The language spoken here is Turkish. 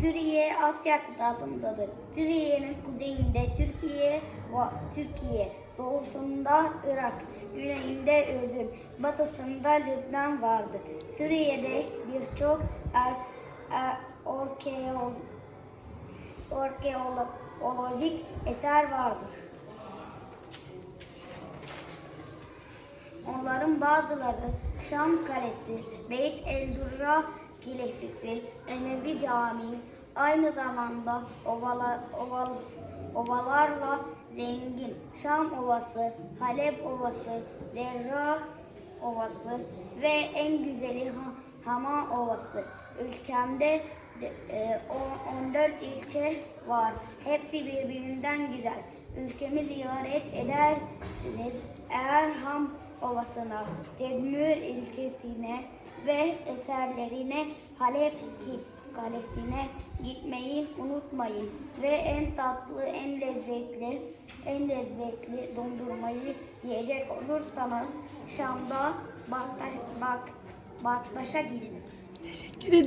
Suriye Asya kıtasındadır. Suriye'nin kuzeyinde Türkiye ve Türkiye, doğusunda Irak, güneyinde Ürdün, batısında Lübnan vardır. Suriye'de birçok er, er, orkeol, arkeolojik eser vardır. Onların bazıları Şam Kalesi, Beyt el-Durra Kilisesi, Enevi Camii, aynı zamanda ovala, oval, ovalarla zengin Şam Ovası, Halep Ovası, Derra Ovası ve en güzeli Ha- Hama Ovası. Ülkemde e, on- 14 ilçe var. Hepsi birbirinden güzel. Ülkemi ziyaret edersiniz. Eğer Ham Ovası'na, Cedmür ilçesine ve eserlerine Halep Kalesi'ne gitmeyi unutmayın. Ve en tatlı, en lezzetli, en lezzetli dondurmayı yiyecek olursanız Şam'da Baktaş, Bak, Baktaş'a gidin. Teşekkür ederim.